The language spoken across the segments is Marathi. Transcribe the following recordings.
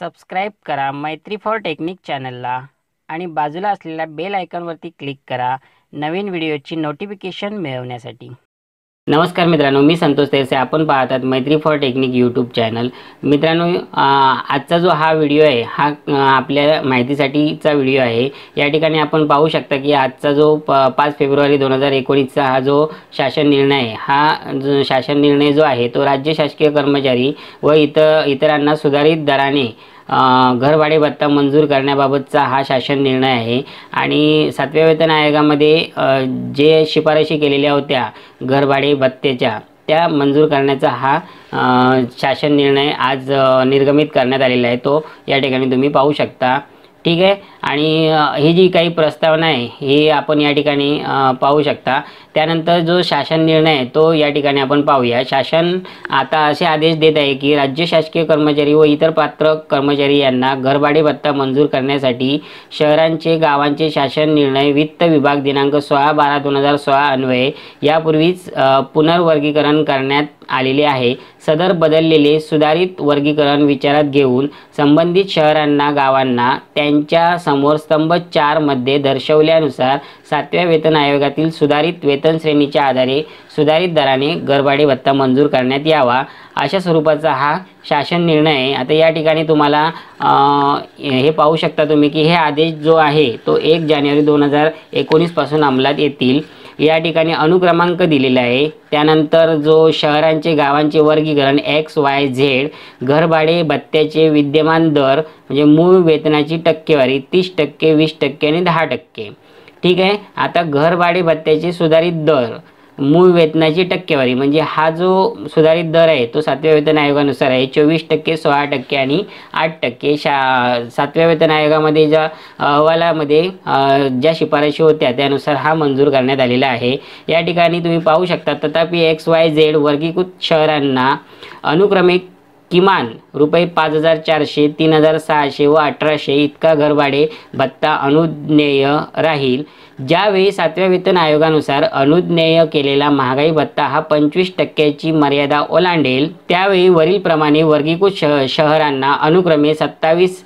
सबस्क्राईब करा मैत्री फॉर टेक्निक चॅनलला आणि बाजूला असलेल्या बेल आयकॉनवरती क्लिक करा नवीन व्हिडिओची नोटिफिकेशन मिळवण्यासाठी. नमस्कार मित्रांनो मी संतोष तेरसे. आपण पाहतात मैत्री फॉर टेक्निक यूट्यूब चॅनल. मित्रांनो आजचा जो हा व्हिडिओ आहे हा आपल्या माहितीसाठीचा व्हिडिओ आहे. या ठिकाणी आपण पाहू शकता की आजचा जो प पाच फेब्रुवारी दोन हजार एकोणीसचा हा जो शासन निर्णय आहे हा जो शासन निर्णय जो आहे तो राज्य शासकीय कर्मचारी व इतर इतरांना सुधारित दराने घरभाडे भत्ता मंजूर करण्याबाबतचा हा शासन निर्णय आहे. आणि सातव्या वेतन आयोगामध्ये जे शिफारशी केलेल्या होत्या घरभाडे भत्त्याच्या त्या मंजूर करण्याचा हा शासन निर्णय आज निर्गमित करण्यात आलेला आहे. तो या ठिकाणी तुम्ही पाहू शकता. ठीक आहे? आणि ही जी काही प्रस्तावना आहे ही आपण या ठिकाणी पाहू शकता. त्यानंतर जो शासन निर्णय आहे तो या ठिकाणी आपण पाहूया. शासन आता असे आदेश देत आहे की राज्य शासकीय कर्मचारी व इतर पात्र कर्मचारी यांना घरभाडे भत्ता मंजूर करण्यासाठी शहरांचे गावांचे शासन निर्णय वित्त विभाग दिनांक सोळा बारा दोन हजार सोळा अन्वये यापूर्वीच पुनर्वर्गीकरण करण्यात आलेले आहे. सदर बदललेले सुधारित वर्गीकरण विचारात घेऊन संबंधित शहरांना गावांना त्यांच्यासमोर स्तंभ चारमध्ये दर्शवल्यानुसार सातव्या वेतन आयोगातील सुधारित वेतन श्रेणीच्या आधारे सुधारित दराने गरभाडे भत्ता मंजूर करण्यात यावा अशा स्वरूपाचा हा शासन निर्णय आहे. आता या ठिकाणी तुम्हाला हे पाहू शकता तुम्ही की हे आदेश जो आहे तो एक जानेवारी दोन हजार एकोणीसपासून अंमलात येतील. या ठिकाणी अनुक्रमांक दिलेला आहे. त्यानंतर जो शहरांचे गावांचे वर्गीकरण एक्स वाय झेड घरभाडे भत्त्याचे विद्यमान दर म्हणजे मूळ वेतनाची टक्केवारी तीस टक्के वीस टक्के आणि दहा टक्के. ठीक आहे? आता घरभाडे भत्त्याचे सुधारित दर. मूळ वेतनाची टक्केवारी म्हणजे हा जो सुधारित दर आहे तो सातव्या वेतन आयोगानुसार आहे. चोवीस टक्के सोळा टक्के आणि आठ टक्के. शा सातव्या वेतन आयोगामध्ये ज्या अहवालामध्ये ज्या शिफारशी होत्या त्यानुसार हा मंजूर करण्यात आलेला आहे. या ठिकाणी तुम्ही पाहू शकता तथापि एक्स वाय झेड वर्गीकृत शहरांना अनुक्रमिक किमान रुपये पाच हजार चारशे तीन हजार सहाशे व अठराशे इतका घरभाडे भत्ता अनुज्ञेय राहील. ज्यावेळी सातव्या वेतन आयोगानुसार अनुज्ञेय केलेला महागाई भत्ता हा पंचवीस टक्क्याची मर्यादा ओलांडेल त्यावेळी वरीलप्रमाणे वर्गीकृत शह शहरांना अनुक्रमे सत्तावीस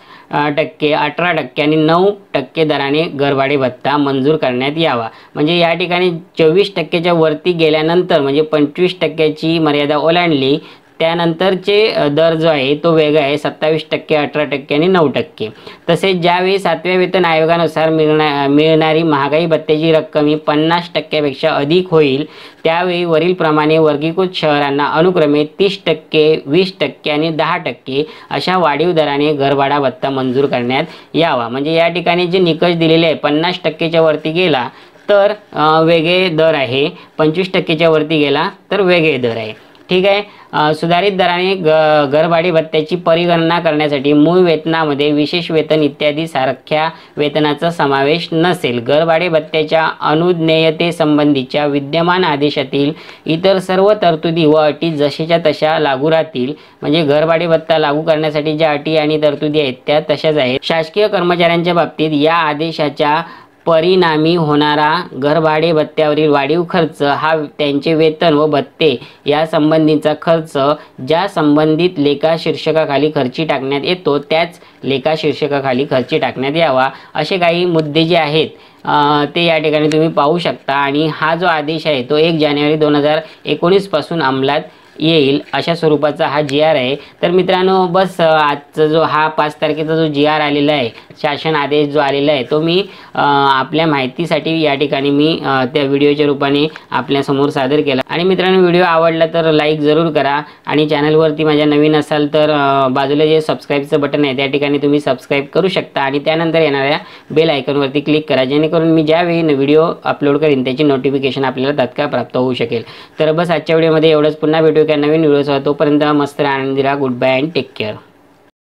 टक्के अठरा टक्के आणि नऊ टक्के दराने घरभाडे भत्ता मंजूर करण्यात यावा. म्हणजे या ठिकाणी चोवीस टक्क्याच्या वरती गेल्यानंतर म्हणजे पंचवीस टक्क्याची मर्यादा ओलांडली त्यानंतरचे दर जो आहे तो वेगळा आहे. सत्तावीस टक्के अठरा टक्के आणि नऊ टक्के. तसेच ज्यावेळी सातव्या वेतन आयोगानुसार मिळणा मिळणारी महागाई भत्त्याची रक्कम ही पन्नास टक्क्यापेक्षा अधिक होईल त्यावेळी वरीलप्रमाणे वर्गीकृत शहरांना अनुक्रमे तीस टक्के वीस टक्के आणि दहा टक्के अशा वाढीव दराने घरभाडा भत्ता मंजूर करण्यात यावा. म्हणजे या ठिकाणी जे निकष दिलेले आहे पन्नास टक्केच्या वरती गेला तर वेगळे दर आहे. पंचवीस टक्केच्या वरती गेला तर वेगळे दर आहे. ठीक आहे? सुधारित दराने ग घरभाडी भत्त्याची परिगणना करण्यासाठी मूळ वेतनामध्ये विशेष वेतन इत्यादी सारख्या वेतनाचा समावेश नसेल. घरभाडे भत्त्याच्या अनुज्ञेयतेसंबंधीच्या विद्यमान आदेशातील इतर सर्व तरतुदी व अटी जशाच्या तशा लागू राहतील म्हणजे घरभाडे भत्ता लागू करण्यासाठी ज्या अटी आणि तरतुदी आहेत त्या तशाच आहेत. शासकीय कर्मचाऱ्यांच्या बाबतीत या आदेशाच्या परिणामी होणारा घरभाडे भत्त्यावरील वाढीव खर्च हा त्यांचे वेतन व भत्ते यासंबंधीचा खर्च ज्या संबंधित लेखा शीर्षकाखाली खर्ची टाकण्यात येतो त्याच लेखा शीर्षकाखाली खर्ची टाकण्यात यावा असे काही मुद्दे जे आहेत ते या ठिकाणी तुम्ही पाहू शकता. आणि हा जो आदेश आहे तो एक जानेवारी दोन हजार एकोणीसपासून अंमलात येईल अशा स्वरूपाचा हा जी आर आहे. तर मित्रांनो बस आजचा जो हा पाच तारखेचा जो जी आर आलेला आहे शासन आदेश जो आलेला आहे तो मी आपल्या माहितीसाठी या ठिकाणी मी त्या व्हिडिओच्या रूपाने आपल्यासमोर सादर केला. आणि मित्रांनो व्हिडिओ आवडला तर लाईक जरूर करा. आणि चॅनलवरती माझ्या नवीन असाल तर बाजूला जे सबस्क्राईबचं बटन आहे त्या ठिकाणी तुम्ही सबस्क्राईब करू शकता. आणि त्यानंतर येणाऱ्या बेल आयकॉनवरती क्लिक करा जेणेकरून मी ज्यावेळी व्हिडिओ अपलोड करीन त्याची नोटिफिकेशन आपल्याला तत्काळ प्राप्त होऊ शकेल. तर बस आजच्या व्हिडिओमध्ये एवढंच. पुन्हा भेटू एका नवीन व्हिडिओसह तोपर्यंत मस्त राहा, आनंदी राहा good bye and take care